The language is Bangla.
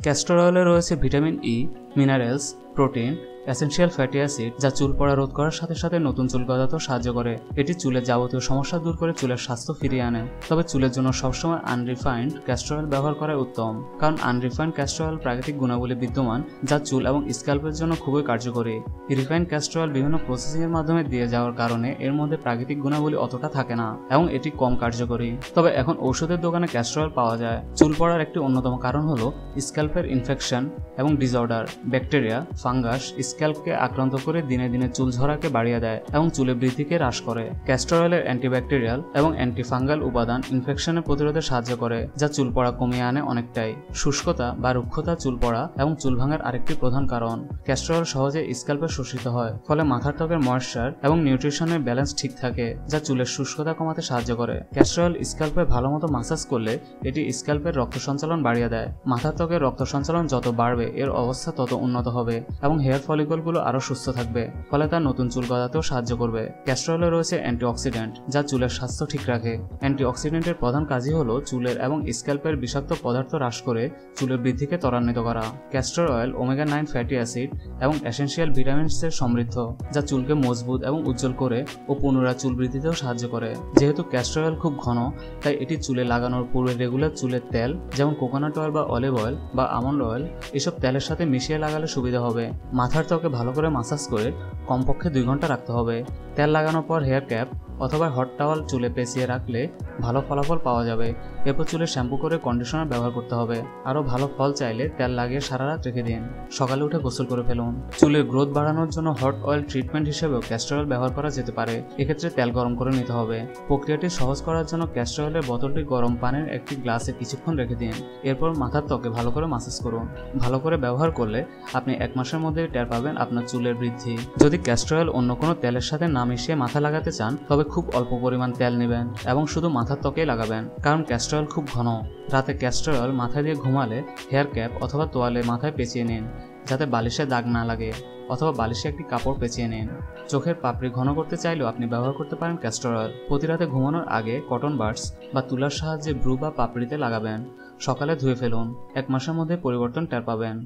ক্যাস্টর অয়েলে রয়েছে vitamin E minerals protein essential fatty acid যা চুল পড়া রোধ করার সাথে সাথে নতুন চুল গজাতেও সাহায্য করে। এটি চুলের যাবতীয় সমস্যা দূর করে চুলের স্বাস্থ্য ফিরিয়ে আনে। তবে চুলের জন্য সবসময় আনরিফাইন্ড ক্যাস্টর অয়েল ব্যবহার করা উত্তম। কারণ আনরিফাইন্ড ক্যাস্টর অয়েল প্রাকৃতিক গুণাবলী বিদ্যমান, যা চুল এবং স্ক্যাল্পের জন্য খুবই কার্যকরী। রিফাইন্ড ক্যাস্টর অয়েল বিভিন্ন প্রসেসিং এর মাধ্যমে দিয়ে যাওয়ার কারণে এর মধ্যে প্রাকৃতিক গুণাবলী অতটা থাকে না এবং এটি কম কার্যকরী। তবে এখন ঔষধের দোকানে ক্যাস্টর অয়েল পাওয়া যায়। চুল পড়ার একটি অন্যতম কারণ হলো স্ক্যাল্পের ইনফেকশন এবং ডিসঅর্ডার ব্যাকটেরিয়া ফাঙ্গাস স্ক্যাল্পকে আক্রান্ত করে দিনে দিনে চুল ঝরাকে বাড়িয়ে দেয় এবং চুলের বৃদ্ধিকে হ্রাস করে। ক্যাস্টর অয়েলের অ্যান্টিব্যাকটেরিয়াল এবং অ্যান্টিফাঙ্গাল উপাদান ইনফেকশনের প্রতিরোধে সাহায্য করে, যা চুল পড়া কমিয়ে আনে অনেকটাই। শুষ্কতা বা রুক্ষতা চুল পড়া এবং চুল ভাঙার আরেকটি প্রধান কারণ। ক্যাস্টর অয়েল সহজে স্ক্যাল্পে শোষিত হয়, ফলে মাথার ত্বকের ময়েশ্চার এবং নিউট্রিশনের ব্যালেন্স ঠিক থাকে, যা চুলের শুষ্কতা কমাতে সাহায্য করে। ক্যাস্টর অয়েল স্ক্যাল্পে ভালো মতো মাসাজ করলে এটি স্ক্যাল্পের রক্ত সঞ্চালন বাড়িয়ে দেয়। মাথার ত্বকের রক্ত সঞ্চালন যত বাড়বে, এর অবস্থা তত উন্নত হবে এবং হেয়ার ফলিকলগুলো আরও সুস্থ থাকবে, ফলে তার নতুন চুল গজাতেও সাহায্য করবে। ক্যাস্টর অয়েলে রয়েছে অ্যান্টিঅক্সিডেন্ট, যা চুলের স্বাস্থ্য ঠিক রাখে। অ্যান্টিঅক্সিডেন্টের প্রধান কাজই হলো চুলের এবং স্ক্যাল্পের বিষাক্ত পদার্থ হ্রাস করে চুলের বৃদ্ধিকে ত্বরান্বিত করা। Castor oil, omega nine fatty acid এবং এসেনশিয়াল ভিটামিনসের সমৃদ্ধ, যা চুলকে মজবুত এবং উজ্জ্বল করে ও পুনরায় চুল বৃদ্ধিতেও সাহায্য করে। যেহেতু ক্যাস্টর অয়েল খুব ঘন, তাই এটি চুলে লাগানোর পূর্বে রেগুলার চুলের তেল, যেমন কোকোনাট অয়েল বা অলিভ অয়েল বা আমন্ড অয়েল, এসব তেলের সাথে মিশিয়ে লাগালে সুবিধা হবে। মাথার ত্বকে ভালো করে মাসাজ করে কমপক্ষে দুই ঘণ্টা রাখতে হবে। তেল লাগানোর পর হেয়ার ক্যাপ অথবা হট টাওয়াল চুলে পেঁচিয়ে রাখলে ভালো ফলাফল পাওয়া যাবে। এরপর চুলে শ্যাম্পু করে কন্ডিশনার ব্যবহার করতে হবে। আরও ভালো ফল চাইলে তেল লাগিয়ে সারা রাত রেখে দিন। সকালে উঠে গোসল করে ফেলুন। চুলের গ্রোথ বাড়ানোর জন্য হট অয়েল ট্রিটমেন্ট হিসেবেও ক্যাস্টর অয়েল ব্যবহার করা যেতে পারে। এক্ষেত্রে তেল গরম করে নিতে হবে। প্রক্রিয়াটি সহজ করার জন্য ক্যাস্টর অয়েলের বোতলটি গরম পানির একটি গ্লাসে কিছুক্ষণ রেখে দিন। এরপর মাথার ত্বকে ভালো করে মাসাজ করুন। ভালো করে ব্যবহার করলে আপনি এক মাসের মধ্যে টের পাবেন আপনার চুলের বৃদ্ধি। যদি ক্যাস্টর অয়েল অন্য কোনো তেলের সাথে না মিশিয়ে মাথা লাগাতে চান, তবে খুব অল্প পরিমাণ তেল নেবেন এবং শুধু মাথার ত্বকেই লাগাবেন, কারণ ক্যাস্টর অয়েল খুব ঘন। রাতে ক্যাস্টর অয়েল মাথায় দিয়ে ঘুমালে হেয়ার ক্যাপ অথবা তোয়ালে মাথায় পেঁচিয়ে নিন, যাতে বালিশে দাগ না লাগে, অথবা বালিশে একটি কাপড় পেঁচিয়ে নিন। চোখের পাপড়ি ঘন করতে চাইলেও আপনি ব্যবহার করতে পারেন ক্যাস্টর অয়েল প্রতি রাতে ঘুমানোর আগে কটন বার্ডস বা তুলার সাহায্যে ব্রু বা পাপড়িতে লাগাবেন। সকালে ধুয়ে ফেলুন, এক মাসের মধ্যে পরিবর্তন টের পাবেন।